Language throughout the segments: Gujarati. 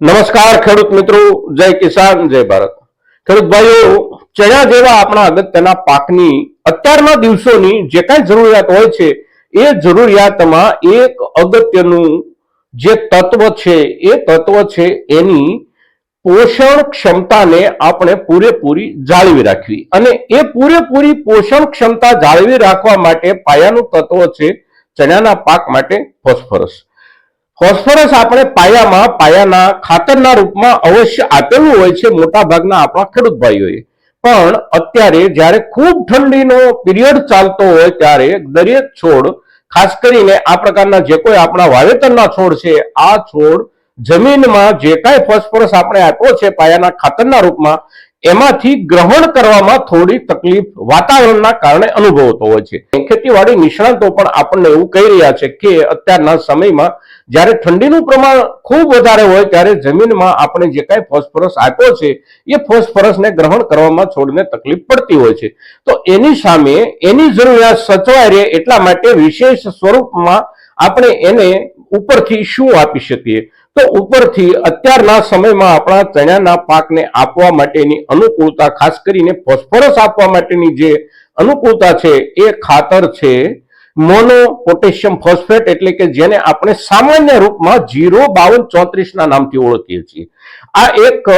નમસ્કાર ખેડૂત મિત્રો, જય કિસાન, જય ભારત. ખેડૂત ભાઈઓ ચણા જેવા આપણા અગત્યના પાકની અત્યારના દિવસોની જે કાંઈ જરૂરિયાત હોય છે, એ જરૂરિયાતમાં એક અગત્યનું જે તત્વ છે, એ તત્વ છે એની પોષણ ક્ષમતાને આપણે પૂરેપૂરી જાળવી રાખવી. અને એ પૂરેપૂરી પોષણ ક્ષમતા જાળવી રાખવા માટે પાયાનું તત્વ છે ચણાના પાક માટે ફોસ્ફરસ. ફોસ્ફરસ આપણે પાયામાં, પાયાના ખાતરના રૂપમાં અવશ્ય આપેલું હોય છે મોટા ભાગના આપણા ખેડૂત ભાઈઓએ. પણ અત્યારે જ્યારે ખૂબ ઠંડીનો પીરિયડ ચાલતો હોય ત્યારે દરેક છોડ, ખાસ કરીને આ પ્રકારના જે કોઈ આપણા વાવેતરના છોડ છે, આ છોડ જમીનમાં જે કાંઈ ફોસ્ફરસ આપણે આપ્યો છે પાયાના ખાતરના રૂપમાં એમાંથી ગ્રહણ કરવામાં થોડી તકલીફ વાતાવરણના કારણે અનુભવતો હોય છે. ખેતીવાડી નિષ્ણાંતો પણ આપણને એવું કહી રહ્યા છે કે અત્યારના સમયમાં જ્યારે ઠંડીનું પ્રમાણ ખૂબ વધારે હોય ત્યારે જમીનમાં આપણે જે કાંઈ ફોસ્ફરસ આપ્યો છે, એ ફોસ્ફરસને ગ્રહણ કરવામાં છોડને તકલીફ પડતી હોય છે. તો એની સામે એની જરૂરિયાત સચવાય રહે એટલા માટે વિશેષ સ્વરૂપમાં આપણે એને ઉપરથી શું આપી શકીએ? તો ઉપરથી અત્યારના સમયમાં આપણા ચણાના પાકને આપવા માટેની અનુકૂળતા, ખાસ કરીને ફોસ્ફરસ આપવા માટેની જે અનુકૂળતા છે, એ ખાતર છે મોનો પોટેશિયમ ફોસ્ફેટ એટલે કે જેને આપણે સામાન્ય રૂપમાં જીરો બાવન ચોત્રીસના નામથી ઓળખીએ છીએ. આ એક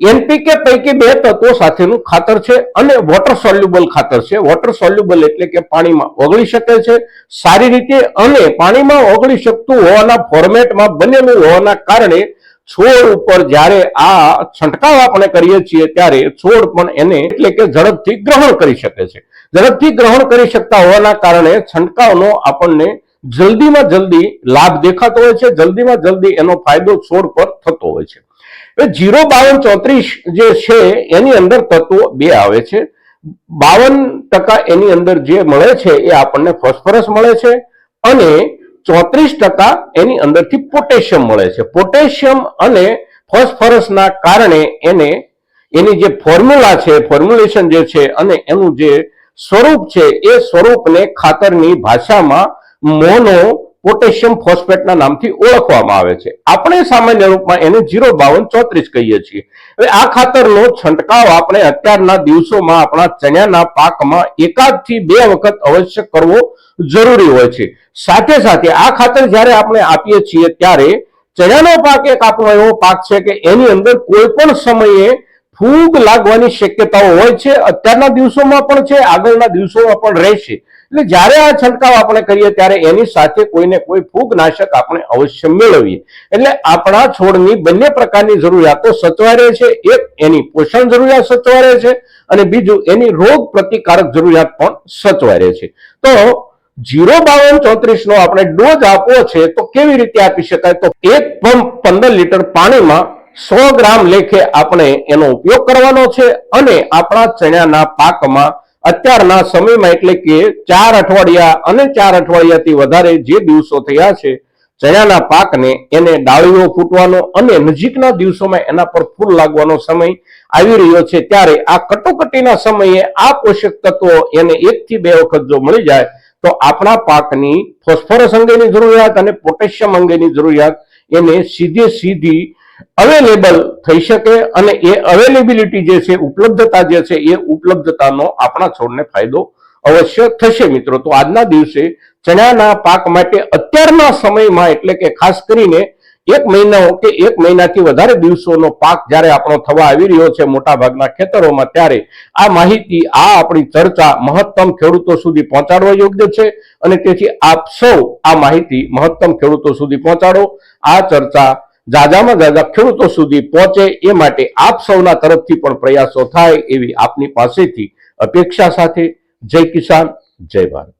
એનપીકે પૈકી બે તત્વો સાથેનું ખાતર છે અને વોટર સોલ્યુબલ ખાતર છે. વોટર સોલ્યુબલ એટલે કે પાણીમાં ઓગળી શકે છે. સારી રીતે અને પાણીમાં ઓગળી શકતું હોવાના ફોર્મેટમાં બનેલું હોવાના કારણે છોડ ઉપર જ્યારે આ છંટકાવ આપણે કરીએ છીએ ત્યારે છોડ પણ એને એટલે કે ઝડપથી ગ્રહણ કરી શકે છે. ઝડપથી ગ્રહણ કરી શકતા હોવાના કારણે છંટકાવનો આપણને જલ્દીમાં જલ્દી લાભ દેખાતો હોય છે. જલ્દીમાં જલ્દી એનો ફાયદો છોડ પર થતો હોય છે. હવે જીરો બાવન ચોત્રીસ જે છે, એની અંદર તત્વો બે આવે છે. બાવન ટકા એની અંદર જે મળે છે, એ આપણને ફોસ્ફરસ મળે છે અને ચોત્રીસ ટકા એની અંદરથી પોટેશિયમ મળે છે. પોટેશિયમ અને ફોસ્ફરસના કારણે એને, એની જે ફોર્મ્યુલા છે, ફોર્મ્યુલેશન જે છે અને એનું જે સ્વરૂપ છે, એ સ્વરૂપને ખાતરની ભાષામાં મોનો પોટેશિયમ ફોસ્ફેટના નામથી ઓળખવામાં આવે છે. આપણે સામાન્ય રૂપમાં એને જીરો બાવન ચોત્રીસ કહીએ છીએ. હવે આ ખાતરનો છંટકાવ આપણે અત્યારના દિવસોમાં આપણા ચણાના પાકમાં એકાદથી બે વખત અવશ્ય કરવો જરૂરી હોય છે. સાથે સાથે આ ખાતર જ્યારે આપણે આપીએ છીએ ત્યારે ચણાનો પાક એક આપણો એવો પાક છે કે એની અંદર કોઈ પણ સમયે ફૂગ લાગવાની શક્યતાઓ હોય છે. અત્યારના દિવસોમાં પણ છે, આગળના દિવસોમાં પણ રહેશે. એટલે જ્યારે આ છંટકાવ આપણે કરીએ ત્યારે એની સાથે કોઈને કોઈ ફૂગનાશક આપણે અવશ્ય મેળવીએ. એટલે આપણા છોડની બંને પ્રકારની જરૂરિયાતો સચવાઈ રહે છે, એક એની પોષણ જરૂરિયાત સચવાય છે અને બીજું એની રોગ પ્રતિકારક જરૂરિયાત પણ સચવાઈ રહે છે. તો જીરો બાવન ચોત્રીસ નો આપણે ડોઝ આપવો છે તો કેવી રીતે આપી શકાય? તો એક પંપ પંદર લીટર પાણીમાં સો ગ્રામ લેખે આપણે એનો ઉપયોગ કરવાનો છે અને આપણા ચણાના પાકમાં અત્યારના સમયમાં એટલે કે ચાર અઠવાડિયા અને ચાર અઠવાડિયાથી વધારે જે દિવસો થયા છે, ચણાના પાકને એને ડાળીઓ ફૂટવાનો અને નજીકના દિવસોમાં એના પર ફૂલ લાગવાનો સમય આવી રહ્યો છે. ત્યારે આ કટોકટીના સમયે આ પોષક તત્વો એને એકથી બે વખત જો મળી જાય, તો આપણા પાકની ફોસ્ફરસ અંગેની જરૂરિયાત અને પોટેશિયમ અંગેની જરૂરિયાત એને સીધે સીધી અવેલેબલ થઈ શકે અને એ અવેલેબિલિટી જે છે, ઉપલબ્ધતા જે છે, એ ઉપલબ્ધતાનો આપણા છોડને ફાયદો અવશ્ય થશે મિત્રો. તો આજના દિવસે ચણાના પાક માટે અત્યારના સમયમાં એટલે કે ખાસ કરીને એક મહિનાઓ કે એક મહિનાથી વધારે દિવસોનો પાક જ્યારે આપણો થવા આવી રહ્યો છે મોટાભાગના ખેતરોમાં, ત્યારે આ માહિતી, આ આપણી ચર્ચા મહત્તમ ખેડૂતો સુધી પહોંચાડવા યોગ્ય છે અને તેથી આપ સૌ આ માહિતી મહત્તમ ખેડૂતો સુધી પહોંચાડો. આ ચર્ચા જાજામાં જાજા ખેડૂતો સુધી પહોંચે એ માટે આપ સૌના તરફથી પણ પ્રયાસો થાય એવી આપની પાસેથી અપેક્ષા સાથે જય કિસાન, જય ભારત.